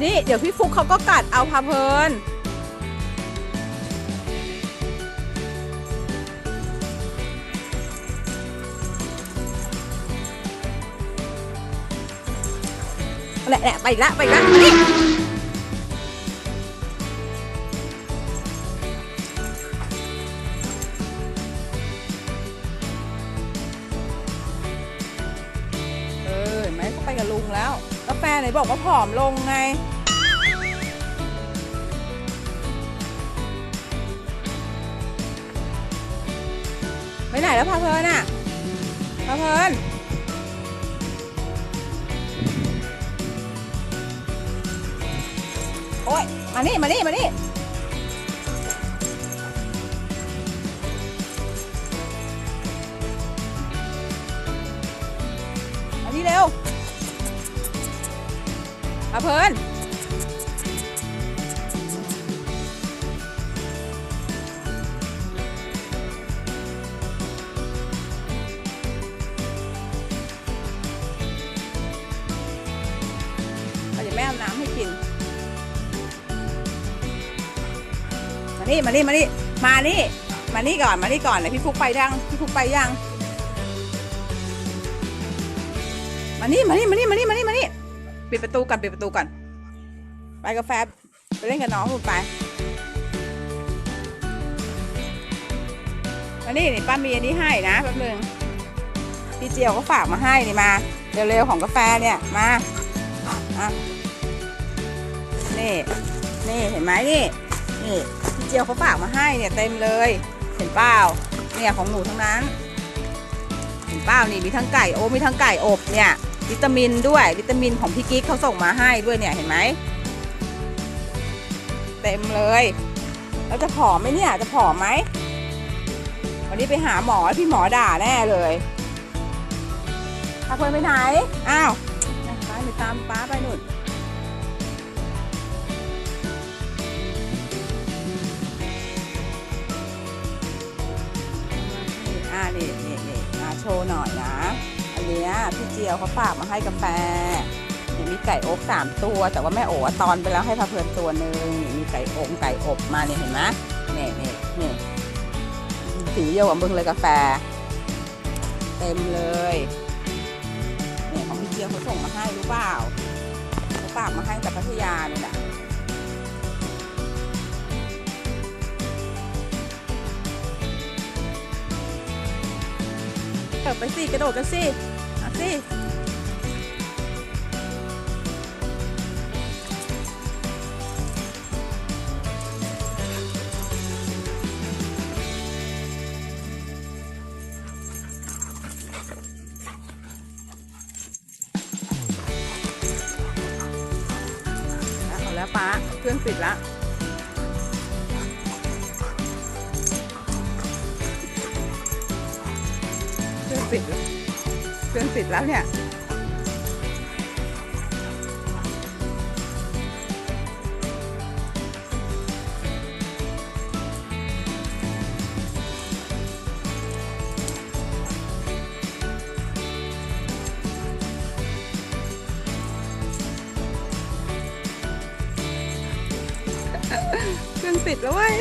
นี่เดี๋ยวพี่ฟุกเขาก็กัดเอาพาเพลินแหละแหละไปล้วไปล้วนี่เออเห็นไหมเขาไปกับลุงแล้ว แฟไหนบอกว่าผอมลงไง ไปไหนแล้วพาเพลินอะพาเพลินโอ้ยมานี่ มานี่ มานี่มานี่เร็ว อาเพลินเอาเดี๋ยวแม่เอาน้ำให้กิน มานี่ มานี่ มานี่ มานี่ มานี่ก่อน มานี่ก่อนไหนพี่ฟุกไปยัง พี่ฟุกไปยัง มานี่ มานี่ มานี่ มานี่ มานี่ มานี่ ปิดประตูก่อนปิดประตูก่อน ไปกาแฟไปเล่นกับน้องคุณไปมานี่นี่ป้ามีอันนี้ให้นะแป๊บนึงพี่เจียวก็ฝากมาให้นี่มาเร็วๆของกาแฟเนี่ยมาอะนี่นี่เห็นไหมนี่นี่พี่เจียวเขาฝากมาให้เนี่ยเต็มเลย เห็นเปล่าเนี่ยของหนูทั้งนั้น เห็นเปล่านี่มีทั้งไก่โอ้มีทั้งไก่อบเนี่ย วิตามินด้วยวิตามินของพี่กิ๊กเขาส่งมาให้ด้วยเนี่ยเห็นไหมเต็มเลยแล้วจะผอมไหมเนี่ยจะผอมไหมวันนี้ไปหาหมอพี่หมอด่าแน่เลยพาเพื่อนไปไหนอ้าวไปหนูตามป้าไปหนุนอ่านี่นี่นี่มาโชว์หน่อยนะ นี้ยพี่เจียวเขาฝากมาให้กาแฟนี่มีไก่อบสามตัว แต่ว่าแม่โอ๋ตอนไปแล้วให้พาเพลินตัวหนึ่งนี่มีไก่อบไก่อบมาเนี่ยเห็นไหมนี่นี่นี่สีเดียวกับมึงเลยกาแฟ เต็มเลยเนี่ยของพี่เจียวเขาส่งมาให้รู้เปล่าเขาฝากมาให้จากพัทยาเลยนะเออไปสิกระโดดกันสิ สิเอาแล้วป้าเครื่องติดล้วเครื่องติดแล้ว เครื่องติดแล้วเนี่ยเครื่องติดแล้วเว้ย